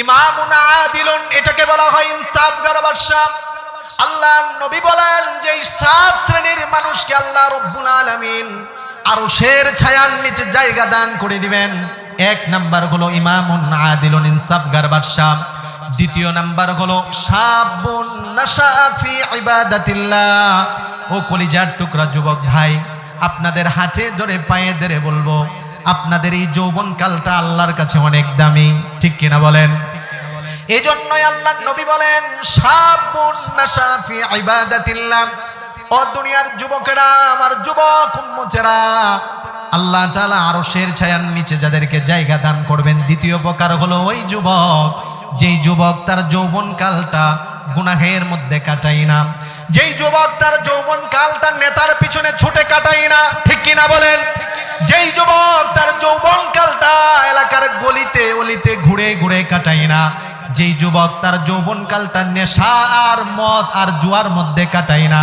ইমামুন আদিলুন, এটাকে বলা হয় ইনসাফগার বাদশা আল্লাহ নবী বলেন যে সাত শ্রেণির মানুষকে আল্লাহ রব্বুল আলামিন আরশের ছায়ার নিচে জায়গা দান করে দিবেন। এক নাম্বার হলো ইমামুন আদিলুন ইনসাফগার বাদশা দ্বিতীয় নাম্বার হলো সাবুন নাশাফি ইবাদাতিল্লাহ। ও কলিজার টুকরা যুবক ভাই, আপনাদের হাতে ধরে পায়ে ধরে বলব আপনাদের এই যৌবন কালটা আল্লাহর কাছে অনেক দামি। ঠিক কিনা বলেন? এই জন্যই আল্লাহ নবী বলেন ও দুনিয়ার যুবকেরা, আমার যুবক আল্লাহ আরশের ছায়ার নিচে যাদেরকে জায়গা দান করবেন, দ্বিতীয় প্রকার হলো ওই যুবক, যেই যুবক তার যৌবন কালটা গুনাহের মধ্যে কাটাই না। যেই যুবক তার যৌবন কালটা নেতার পিছনে ছুটে কাটাই না, ঠিক কিনা বলেন? গলিতে অলিতে ঘুরে ঘুরে কাটাই না। যেই যুবক তার যৌবন কালটা নেশা আর মদ আর জুয়ার মধ্যে কাটাই না।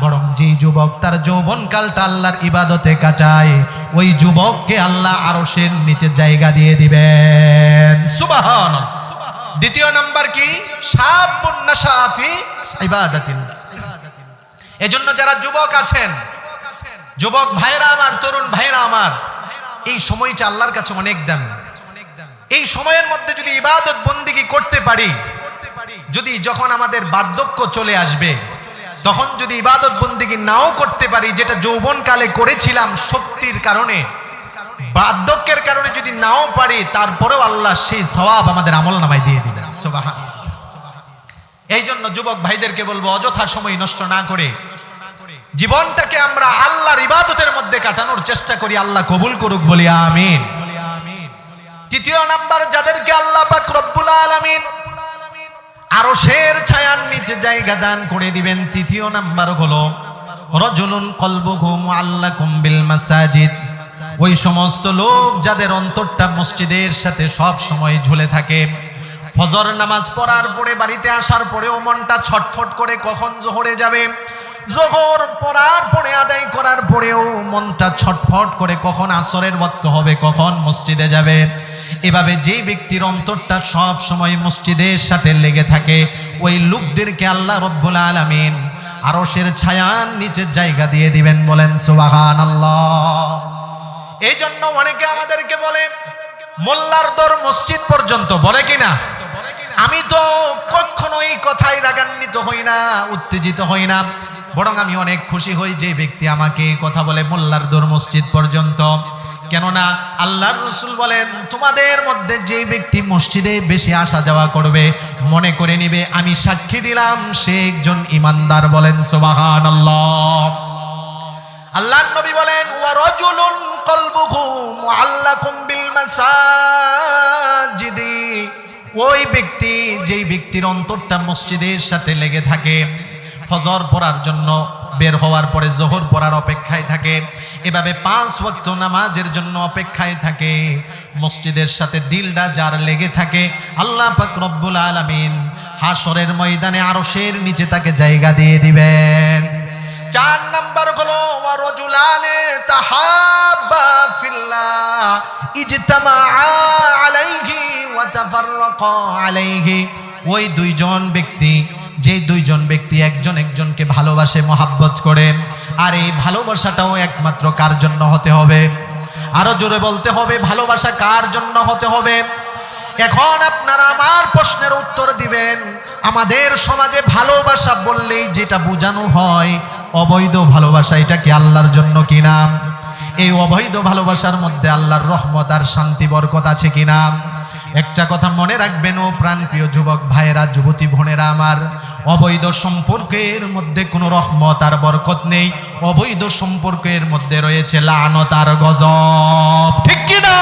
বরং যেই যুবক তার যৌবন কালটা আল্লাহর ইবাদতে কাটায়, ওই যুবককে আল্লাহ আরশের নিচে জায়গা দিয়ে দিবেন। সুবাহান দ্বিতীয় নাম্বার কি? এজন্য যারা যুবক আছেন, যুবক ভাইরা আমার, তরুণ ভাইরা আমার, এই সময়টা আল্লাহর কাছে অনেক দাম। এই সময়ের মধ্যে যদি ইবাদত বন্দিগি করতে পারি, যদি যখন আমাদের বার্ধক্য চলে আসবে, তখন যদি ইবাদত বন্দিগি নাও করতে পারি, যেটা যৌবন কালে করেছিলাম শক্তির কারণে, বার্ধক্যের কারণে যদি নাও পারি, তারপরেও আল্লাহ সেই সওয়াব আমাদের আমল নামায় দিয়ে সুবহান এই জন্য যুবক ভাইদেরকে বলব, অযথা সময় নষ্ট না করে, জীবনটাকে আমরা আল্লাহর ইবাদতের মধ্যে কাটানোর চেষ্টা করি, আল্লাহ কবুল করুক বলি, আমিন। তৃতীয় নাম্বার, যাদেরকে আল্লাহ পাক রব্বুল আলামিন আরও শের ছায়ার নিচে জায়গা দান করে দিবেন, তৃতীয় নাম্বার হলো, রজুলুন কলবুহু মুআল্লাকুম বিল মাসাজিদ। ওই সমস্ত লোক যাদের অন্তরটা মসজিদের সাথে সব সময় ঝুলে থাকে। ফজর নামাজ পড়ার পরে, বাড়িতে আসার পরেও মনটা ছটফট করে কখন জোহরে যাবে? জোহর পড়ার পরে, আদায় করার পরেও মনটা ছটফট করে কখন আসরের বক্ত হবে, কখন মসজিদে যাবে? এভাবে যে ব্যক্তির অন্তরটা সব সময় মসজিদের সাথে লেগে থাকে, ওই লোকদেরকে আল্লাহ রব্বুল আলামিন আরশের ছায়ার নিচে জায়গা দিয়ে দিবেন, বলেন সুবাহান এই জন্য অনেকে আমাদেরকে বলে, মোল্লার দর মসজিদ পর্যন্ত, বলে কিনা? আমি তো কখনো এই কথায় রাগান্বিত হই না, উত্তেজিত হই না, বরং আমি অনেক খুশি হই যে ব্যক্তি আমাকে কথা বলে, মোল্লার দর মসজিদ পর্যন্ত। কেননা আল্লাহর রসুল বলেন, তোমাদের মধ্যে যে ব্যক্তি মসজিদে বেশি আসা যাওয়া করবে, মনে করে নিবে, আমি সাক্ষী দিলাম, সে একজন ইমানদার বলেন সোবাহান আল্লাহ নবী বলেন মাসাজিদি। ওই ব্যক্তি যেই ব্যক্তির অন্তরটা মসজিদের সাথে লেগে থাকে, ফজর পড়ার জন্য বের হওয়ার পরে জোহর পড়ার অপেক্ষায় থাকে। এভাবে পাঁচ ওয়াক্ত নামাজের জন্য অপেক্ষায় থাকে। মসজিদের সাথে দিলটা যার লেগে থাকে, আল্লাহ পাক রব্বুল আলামিন হাসরের ময়দানে আরশের নিচে তাকে জায়গা দিয়ে দিবেন। চার নাম্বার হলো ওয়ারজুলানে তাহাব্বা ফিল্লাহ, ইজতামা আলাইহি ওয়া তাফাররাকা আলাইহি। ওই দুইজন ব্যক্তি যে দুইজন ব্যক্তি একজন একজনকে ভালোবাসে, মহাব্বত করে, আর এই ভালোবাসাটাও একমাত্র কার জন্য হতে হবে? আরও জোরে বলতে হবে, ভালোবাসা কার জন্য হতে হবে? এখন আপনারা আমার প্রশ্নের উত্তর দিবেন, আমাদের সমাজে ভালোবাসা বললেই যেটা বোঝানো হয়, অবৈধ ভালোবাসা, এটা কি আল্লাহর জন্য কিনা? এই অবৈধ ভালোবাসার মধ্যে আল্লাহর রহমত আর শান্তি, বরকত আছে কিনা? একটা কথা মনে রাখবেন, ও প্রাণপ্রিয় যুবক ভাইয়েরা, যুবতী বোনেরা আমার, অবৈধ সম্পর্কের মধ্যে কোনো রহমত আর বরকত নেই। অবৈধ সম্পর্কের মধ্যে রয়েছে লানত আর গজব। ঠিক কিনা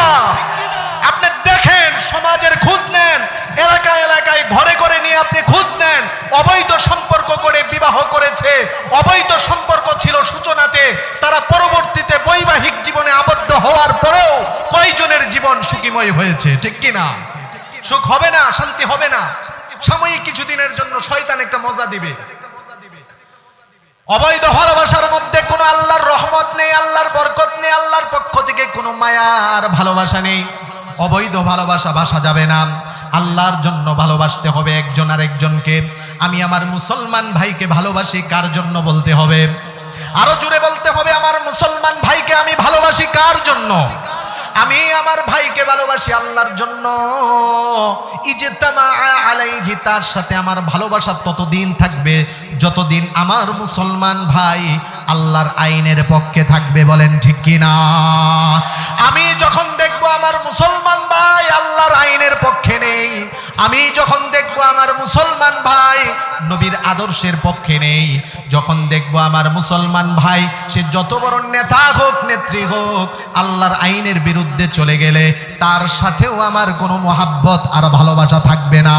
আপনি দেখেন, সমাজের খোঁজ নেন, এলাকায় এলাকায় ঘরে ঘরে নিয়ে আপনি খোঁজ নেন, অবৈধ সম্পর্ক করে বিবাহ করেছে, অবৈধ সম্পর্ক ছিল সূচনাতে, তারা পরবর্তীতে জীবন সুখীময় হয়েছে, ঠিক কিনা? সুখ হবে না, শান্তি হবে না। সাময়িক কিছুদিনের জন্য শয়তান একটা মজা দিবে। অবৈধ ভালোবাসার মধ্যে কোনো আল্লাহর রহমত নেই, আল্লাহর বরকত নেই, আল্লাহর পক্ষ থেকে কোনো মায়া আর ভালোবাসা নেই। অবৈধ ভালোবাসা ভাসা যাবে না। আল্লাহর জন্য ভালোবাসতে হবে একজন আর একজনকে আমি আমার মুসলমান ভাইকে ভালোবাসি, কার জন্য বলতে হবে? আরও জুড়ে বলতে হবে, আমার মুসলমান ভাইকে আমি ভালোবাসি, কার জন্য? আমি আমার ভাইকে ভালোবাসি আল্লাহর জন্য। তার সাথে আমার ভালোবাসা ততদিন থাকবে, যতদিন আমার মুসলমান ভাই আল্লাহর আইনের পক্ষে থাকবে বলেন ঠিক কি না আমি যখন দেখব আমার মুসলমান ভাই আল্লাহর আইনের পক্ষে নেই, আমি যখন দেখব আমার মুসলমান ভাই নবীর আদর্শের পক্ষে নেই, যখন দেখব আমার মুসলমান ভাই সে যত বড় নেতা হোক, নেত্রী হোক, আল্লাহর আইনের বিরুদ্ধে চলে গেলে তার সাথেও আমার কোনো মহাব্বত আর ভালোবাসা থাকবে না।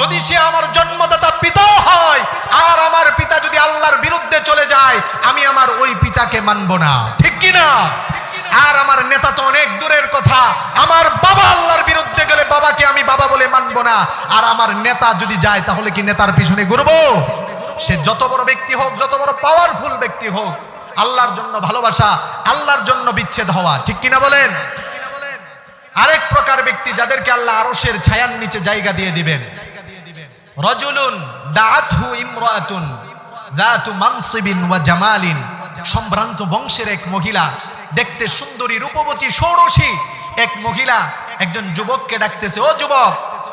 যদি সে আমার জন্মদাতা পিতাও হয়, আর আমার পিতা যদি আল্লাহর বিরুদ্ধে চলে যায়, আমি আমার ওই পিতাকে মানব না। ঠিক কি না আর আমার নেতা তো অনেক দূরের কথা। আমার বাবা আল্লাহর বিরুদ্ধে গেলে বাবাকে আমি বাবা বলে মানব না। আর আমার নেতা যদি যায়, তাহলে কি নেতার পিছনে ঘুরবো? সে যত বড় ব্যক্তি হোক, যত বড় পাওয়ারফুল ব্যক্তি হোক, আল্লাহর জন্য ভালোবাসা, আল্লাহর জন্য বিচ্ছেদ হওয়া। ঠিক কিনা বলেন? আরেক প্রকার ব্যক্তি যাদেরকে আল্লাহ আরশের ছায়ার নিচে জায়গা দিয়ে দিবেন। রজুলুন যাতু মানসিবিন ওয়া সম্ভ্রান্ত বংশের এক মহিলা, দেখতে সুন্দরী, রূপবতী, ষোড়শী এক মহিলা, একজন যুবককে ডাকতেছে, ও যুবক,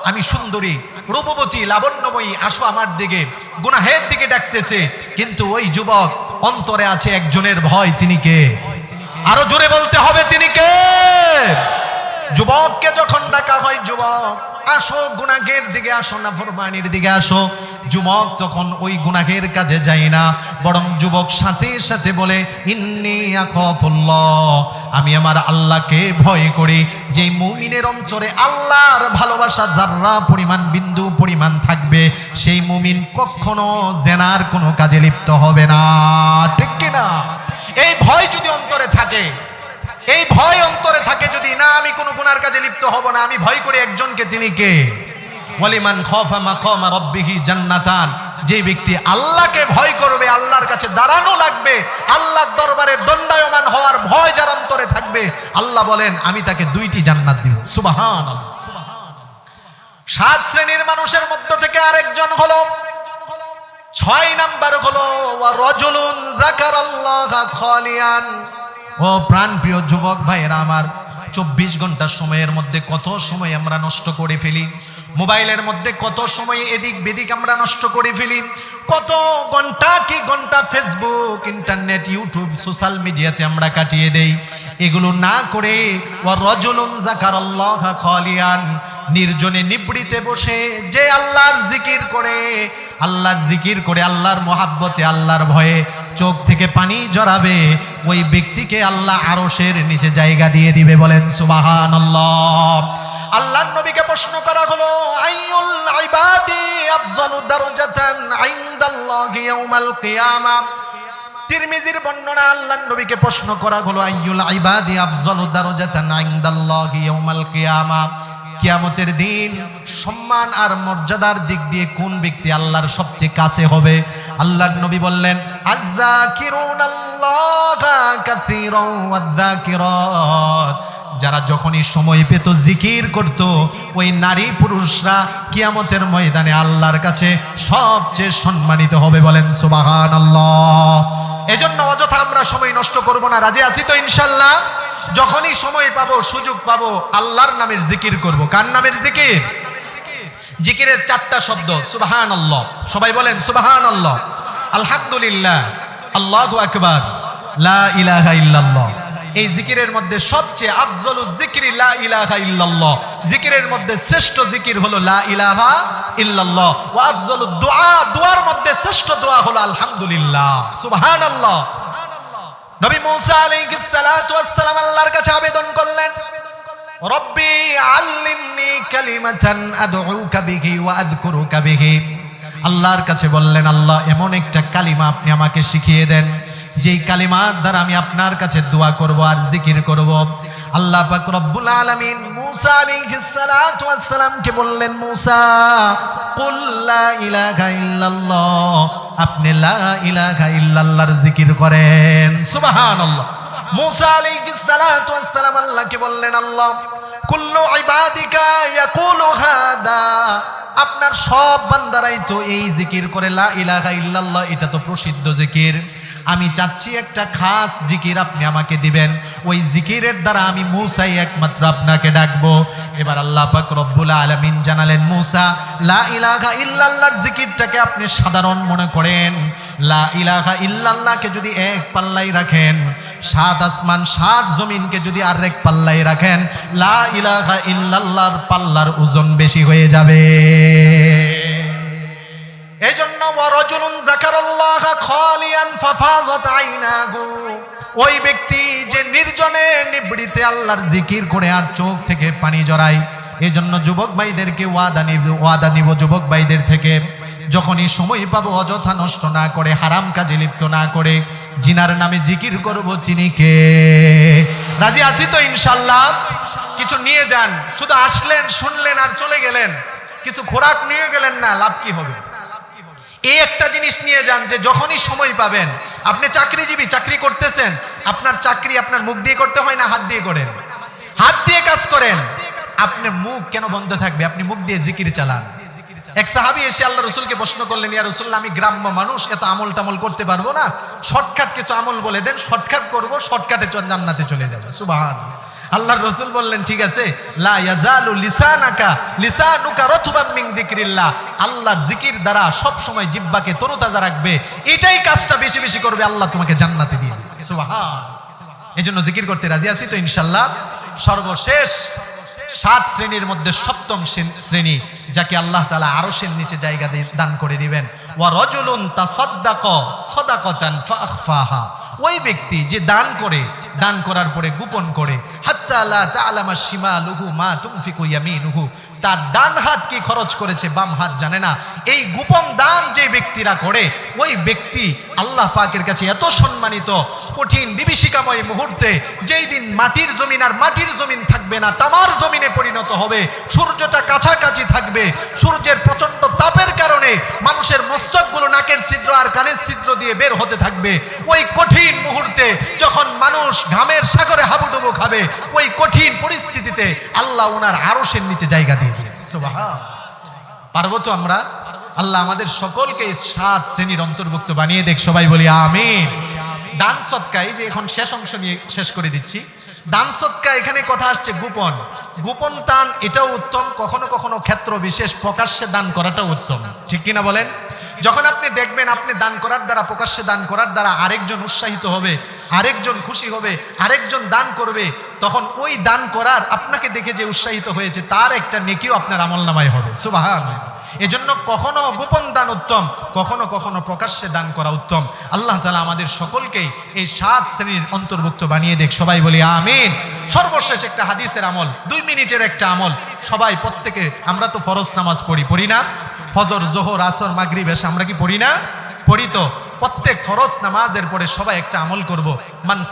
আমি সুন্দরী, রূপবতী, লাবণ্যময়ী, আসো আমার দিকে। গুনাহের দিকে ডাকতেছে, কিন্তু ওই যুবক অন্তরে আছে একজনের ভয়, তিনি কে? আরও জোরে বলতে হবে, তিনি কে? যুবককে যখন ডাকা হয়, যুবক আসো, গুনাহের দিকে আসো না ফরমানির দিকে আসো। যুবক যখন ওই গুনাহের কাজে যায় না, বরং যুবক সাথে সাথে বলে, ইন্নি আমি আমার আল্লাহকে ভয় করি। যে মুমিনের অন্তরে আল্লাহর ভালোবাসা যার্রা পরিমাণ, বিন্দু পরিমাণ থাকবে, সেই মুমিন কখনো জেনার কোনো কাজে লিপ্ত হবে না। ঠিক কিনা? এই ভয় যদি অন্তরে থাকে এই ভয় অন্তরে থাকে যদি, না, আমি কোনো গুনার কাজে লিপ্ত হব না, আমি ভয় করি একজনকে, তিনি কে? ওয়ালিমান খফা জান্নাতান। যে ব্যক্তি আল্লাহকে ভয় করবে, আল্লাহর কাছে দাঁড়ানো লাগবে, আল্লাহর দরবারে দণ্ডায়মান হওয়ার ভয় যার অন্তরে থাকবে, আল্লাহ বলেন, আমি তাকে দুইটি জান্নাত দিব। সুবাহান সাত শ্রেণির মানুষের মধ্য থেকে আরেকজন হলো, ছয় নাম্বার হলো রজুলুন যাকারাল্লাহা খালিয়ান। ও প্রাণপ্রিয় যুবক ভাইয়েরা, আমার চব্বিশ ঘণ্টার সময়ের মধ্যে কত সময় আমরা নষ্ট করে ফেলি? মোবাইলের মধ্যে কত সময় এদিক বেদিক আমরা নষ্ট করে ফেলি? কত ঘণ্টা কি ঘণ্টা ফেসবুক, ইন্টারনেট, ইউটিউব, সোশ্যাল মিডিয়াতে আমরা কাটিয়ে দেই। এগুলো না করে ও রজলুন জাকার আল্লাহ খালিয়ান নির্জনে নিবৃতে বসে যে আল্লাহর জিকির করে, আল্লাহর জিকির করে আল্লাহর মহাব্বতে, আল্লাহর ভয়ে চোখ থেকে পানি জড়াবে, ওই ব্যক্তিকে আল্লাহ আরশের নিচে জায়গা দিয়ে দিবে বলেন সুবাহান আল্লাহ আল্লাহর নবীকে প্রশ্ন করা হলো কিয়ামা? তিরমিজির বর্ণনা আল্লাহর নবীকে প্রশ্ন করা হলো, আইয়ুল ইবাদি আফজালু দারজাতান ইনদাল্লাহি ইয়াউমাল কিয়ামা? কিয়ামতের দিন সম্মান আর মর্যাদার দিক দিয়ে কোন ব্যক্তি আল্লাহর সবচেয়ে কাছে হবে? আল্লাহর নবী বললেন যারা যখনই সময় পেত জিকির করত, ওই নারী পুরুষরা কিয়ামতের ময়দানে আল্লাহর কাছে সবচেয়ে সম্মানিত হবে বলেন সুবাহান আল্লাহ এজন্য অযথা আমরা সময় নষ্ট করব না। রাজি আছি তো ইনশাল্লাহ যখনই সময় পাবো, সুযোগ পাবো, আল্লাহর নামের জিকির করব। কার নামের জিকির? জিকিরের চারটা শব্দ সুবাহান আল্লাহ সবাই বলেন সুবাহান আল্লাহ আলহামদুলিল্লাহ, আল্লাহ আকবার ইল্লাল্লাহ। এই জিকিরের মধ্যে সবচেয়ে আফজল জিকির, লা ইলাহা ইল্লাল্লাহ। জিকিরের মধ্যে শ্রেষ্ঠ জিকির হলো লা ইলাহা ইল্লাল্লাহ। ওয়া আফজল দোয়া দোয়ার মধ্যে শ্রেষ্ঠ দোয়া হলো আলহামদুলিল্লাহ। সুবহানাল্লাহ। নবী মুসা আলাইহিস সালাতু ওয়াস সালাম আল্লাহর কাছে আবেদন করলেন, রব্বি আল্লিমনি কালিমাতান আদউকা বিহি ওয়া আযকুরুকা বিহি। আল্লাহর কাছে বললেন, আল্লাহ, এমন একটা কালিমা আপনি আমাকে শিখিয়ে দেন যেই কালিমার দ্বারা আমি আপনার কাছে দোয়া করব আর জিকির করব, আল্লাহ পাক রব্বুল আলামিন মূসা আলাইহিস সালাতু ওয়াস সালামকে বললেন, মূসা, কুল লা ইলাহা ইল্লাল্লাহ। আপনি লা ইলাহা ইল্লাল্লাহর জিকির করেন। সুবহানাল্লাহ। মুসা আলাইহিস সালাতু ওয়াস সালাম আল্লাহকে বললেন, আল্লাহ, কুল্লু ইবাদিকা ইয়াকুলু হাদা। আপনার সব বান্দারাই তো এই জিকির করে, লা ইলাহা ইল্লাল্লাহ, এটা তো প্রসিদ্ধ জিকির। আমি চাচ্ছি একটা খাস জিকির আপনি আমাকে দিবেন। ওই জিকিরের দ্বারা আমি মূসাই একমাত্র আপনাকে ডাকবো। এবার আল্লাহ পাক রব্বুল আলামিন জানালেন, মুসা, লা ইলাহা ইল্লাল্লাহর জিকিরটাকে আপনি সাধারণ মনে করেন। লা ইলাহা ইল্লাল্লাহকে যদি এক পাল্লাই রাখেন, সাত আসমান, সাত জমিনকে যদি আর এক পাল্লাই রাখেন, লা ইলাহা ইল্লাল্লাহর পাল্লার ওজন বেশি হয়ে যাবে। এই জন্য ওয়ারজুলুন যাকারাল্লাহ খালিয়ান ফাফাযাত আইনাহু। ওই ব্যক্তি যে নির্জনে নিবৃতে আল্লাহর জিকির করে আর চোখ থেকে পানি জড়ায়। এই জন্য যুবক ভাইদেরকে ওয়াদা নিব ওয়াদা নিব যুবক ভাইদের থেকে। যখনই সময় পাবো অযথা নষ্ট না করে, হারাম কাজে লিপ্ত না করে, জিনার নামে জিকির করব চিনি কে? রাজি আছি তো ইনশাল্লাহ কিছু নিয়ে যান। শুধু আসলেন, শুনলেন আর চলে গেলেন। কিছু খোরাক নিয়ে গেলেন না, লাভ কি হবে? এই একটা জিনিস নিয়ে যান যে যখনই সময় পাবেন, আপনি চাকরিজীবী, চাকরি করতেছেন, আপনার চাকরি আপনার মুখ দিয়ে করতে হয় না, হাত দিয়ে করেন? হাত দিয়ে কাজ করেন আপনার মুখ কেন বন্ধ থাকবে? আপনি মুখ দিয়ে জিকির চালান। এক সাহাবি এসে আল্লাহ রসুলকে প্রশ্ন করলেন, ইয়া রসুল্লাহ, আমি গ্রাম্য মানুষ, এত আমল টামল করতে পারব না? শর্টকাট কিছু আমল বলে দেন, শর্টকাট করব, শর্টকাটে জান্নাতে চলে যাবে। সুবাহান আল্লাহর রসুল বললেন, ঠিক আছে আল্লাহর জিকির দ্বারা সব সময় জিব্বাকে তরুতাজা রাখবে। এটাই কাজটা বেশি বেশি করবে, আল্লাহ তোমাকে জান্নাতে দিয়ে দিবে। এই জন্য জিকির করতে রাজি আছি তো ইনশাল্লাহ সর্বশেষ সাত শ্রেণির মধ্যে সপ্তম শ্রেণ- যাকে আল্লাহ তাআলা আরশের নিচে জায়গা দান করে দিবেন। ফাআখফাহা। ওই ব্যক্তি যে দান করে, দান করার পরে গোপন করে, হাত্তা লা তা'লামা শিমালুহু মা ইয়ামিনুহু। তার ডান হাত কি খরচ করেছে বাম হাত জানে না। এই গোপন দান যে ব্যক্তিরা করে ওই ব্যক্তি আল্লাহ পাকের কাছে এত সম্মানিত, কঠিন, বিভীষিকাময় মুহূর্তে যেই দিন মাটির জমিন আর মাটির জমিন থাকবে না, তামার জমিনে পরিণত হবে, সূর্যটা কাছাকাছি থাকবে, সূর্যের প্রচণ্ড তাপের কারণে মানুষের মস্তকগুলো নাকের ছিদ্র আর কানের ছিদ্র দিয়ে বের হতে থাকবে। ওই কঠিন মুহূর্তে যখন মানুষ ঘামের সাগরে হাবুডুবু খাবে, ওই কঠিন পরিস্থিতিতে আল্লাহ ওনার আরশের নিচে জায়গা দিয়েছে সুবহান। পারব তো আমরা? আল্লাহ আমাদের সকলকে সাত শ্রেণির অন্তর্ভুক্ত বানিয়ে দেখ, সবাই বলি আমিন। দান সৎকা এই যে এখন শেষ অংশ নিয়ে শেষ করে দিচ্ছি। দান সৎকা এখানে কথা আসছে গোপন। গোপন দান, এটাও উত্তম। কখনো কখনো ক্ষেত্র বিশেষ প্রকাশ্যে দান করাটাও উত্তম। ঠিক কিনা বলেন? যখন আপনি দেখবেন আপনি দান করার দ্বারা, প্রকাশ্যে দান করার দ্বারা আরেকজন উৎসাহিত হবে, আরেকজন খুশি হবে, আরেকজন দান করবে তখন ওই দান করার আপনাকে দেখে যে উৎসাহিত হয়েছে, তার একটা নেকিও আপনার আমল নামায় হবে। সুবাহান এজন্য কখনো গোপন দান উত্তম, কখনো কখনো প্রকাশ্যে দান করা উত্তম। আল্লাহ তালা আমাদের সকলকেই এই সাত শ্রেণির অন্তর্ভুক্ত বানিয়ে দেখ, সবাই বলি আমিন। সর্বশেষ একটা হাদিসের আমল, দুই মিনিটের একটা আমল। সবাই প্রত্যেকে, আমরা তো ফরজ নামাজ পড়ি পড়ি না? ফজর, জোহর, আসর, মাগরিব, এসে আমরা কি পড়ি না? পড়ি তো প্রত্যেক ফরজ নামাজের পরে সবাই একটা আমল করব। মান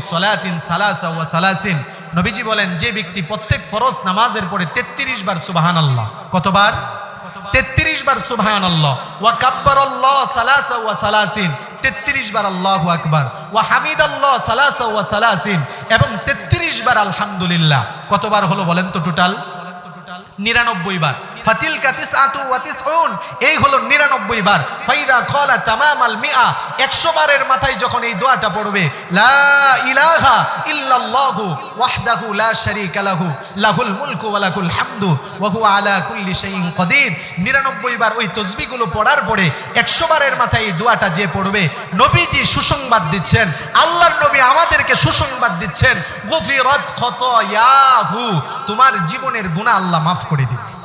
সলাতিন সালাসা ওয়া সালাসিন। নবীজি বলেন, যে ব্যক্তি প্রত্যেক ফরজ নামাজের পরে 33 বার সুবহানাল্লাহ। কতবার? 33 বার সুবহানাল্লাহ। ওয়া কাব্বারাল্লাহ সালাসা ওয়া সালাসিন। 33 বার আল্লাহু আকবার। ওয়া হামিদাল্লাহ সালাসা ওয়া সালাসিন। এবং 33 বার আলহামদুলিল্লাহ। কতবার হলো বলেন তো টোটাল নিরানব্বই বার। ফাতিল কাতিস আতু ওয়াতিস এই হলো নিরানব্বই বার। ফাইদা কলা তামাম আল মিয়া। একশো বারের মাথায় যখন এই দোয়াটা পড়বে, লা ইলাহা ইল্লাল্লাহু ওয়াহদাহু লা শারীকা লাহু, লাহুল মুলকু ওয়া লাহুল হামদু, ওয়া হুয়া আলা কুল্লি শাইইন কাদির। নিরানব্বই বার ওই তসবিহগুলো পড়ার পরে একশো বারের মাথায় এই দোয়াটা যে পড়বে, নবীজি সুসংবাদ দিচ্ছেন। আল্লাহর নবী আমাদেরকে সুসংবাদ দিচ্ছেন, গফিরাত খতায়াহু। তোমার জীবনের গুনাহ আল্লাহ মাফ করে দিবে।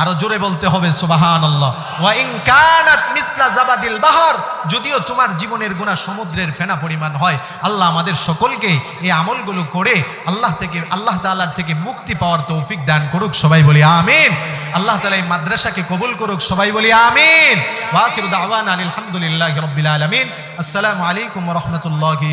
আরও জোরে বলতে হবে বাহার, যদিও তোমার জীবনের গুনাহ সমুদ্রের ফেনা পরিমাণ হয়, আল্লাহ আমাদের সকলকে এই আমলগুলো করে আল্লাহ থেকে, আল্লাহ তাআলার থেকে মুক্তি পাওয়ার তৌফিক দান করুক, সবাই বলি আমিন। আল্লাহ তাআলা এই মাদ্রাসাকে কবুল করুক, সবাই বলি আমিন। ওয়া আখিরু দাওয়ানা আলহামদুলিল্লাহি রাব্বিল আলামিন। আসসালামু আলাইকুম রাহমাতুল্লাহি